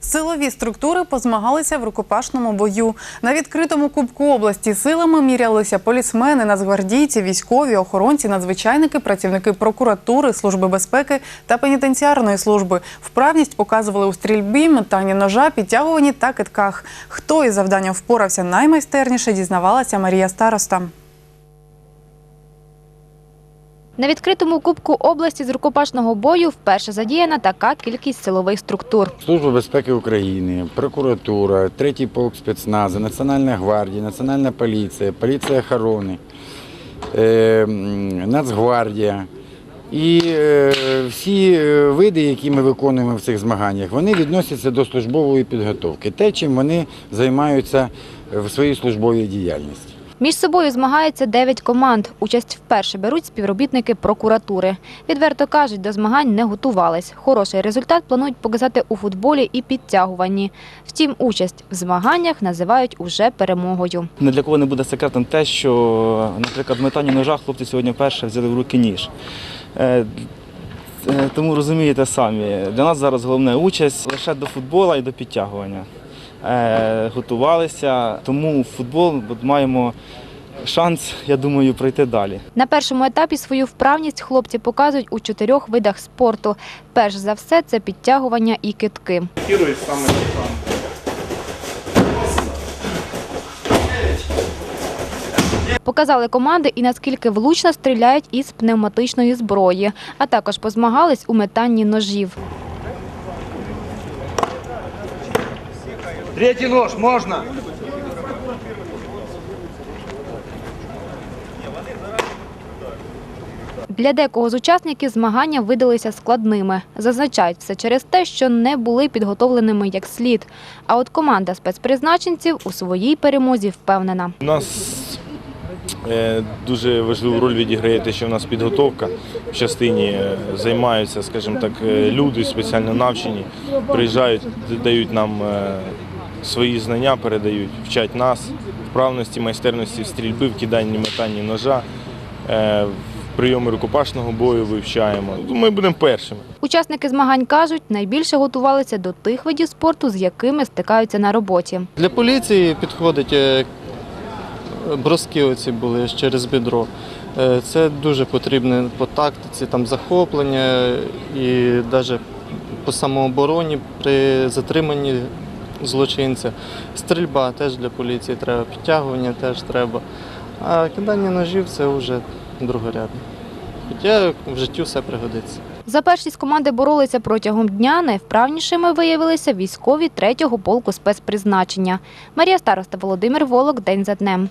Силові структури позмагалися в рукопашному бою. На відкритому кубку області силами мірялися полісмени, нацгвардійці, військові, охоронці, надзвичайники, працівники прокуратури, служби безпеки та пенітенціарної служби. Вправність показували у стрільбі, метанні ножа, підтягуванні та китках. Хто із завданням впорався наймайстерніше, дізнавалася Марія Староста. На відкритому кубку області з рукопашного бою вперше задіяна така кількість силових структур. Служба безпеки України, прокуратура, третій полк спецназу, Національна гвардія, Національна поліція, поліція охорони, е, Нацгвардія. І е, всі е, види, які ми виконуємо в цих змаганнях, вони відносяться до службової підготовки, те, чим вони займаються в своїй службовій діяльності. Між собою змагаються 9 команд. Участь вперше беруть співробітники прокуратури. Відверто кажуть, до змагань не готувались. Хороший результат планують показати у футболі і підтягуванні. Втім, участь в змаганнях називають уже перемогою. Не для кого не буде секретом те, що, наприклад, в метанні ножа хлопці сьогодні вперше взяли в руки ніж. Е, е, Тому розумієте самі, для нас зараз головна участь лише до футболу і до підтягування. Е, Готувалися, тому футбол маємо шанс, я думаю, пройти далі. На першому етапі свою вправність хлопці показують у чотирьох видах спорту. Перш за все це підтягування і китки. Показали команди і наскільки влучно стріляють із пневматичної зброї, а також позмагались у метанні ножів. Третий нож, можно? Для декого з учасників змагання видалися складними. Зазначають все через те, що не були підготовленими як слід. А от команда спецпризначенців у своїй перемозі впевнена. У нас е, дуже важливу роль відіграє те, що в нас підготовка в частині е, займаються, скажімо так, е, люди спеціально навчені, приїжджають, дають нам свої знання, передають, вчать нас вправності, майстерності в стрільби, в киданні метанні ножа, е, в прийоми рукопашного бою вивчаємо. Ми будемо першими. Учасники змагань кажуть, найбільше готувалися до тих видів спорту, з якими стикаються на роботі. Для поліції підходить е, броски оці були через бедро. Е, Це дуже потрібне по тактиці, там захоплення і навіть по самообороні при затриманні злочинця. Стрільба теж для поліції треба, підтягування теж треба. А кидання ножів це вже другорядне. Хоча в житті все пригодиться. За першість команди боролися протягом дня. Найвправнішими виявилися військові третього полку спецпризначення. Марія Староста, Володимир Волок. День за днем.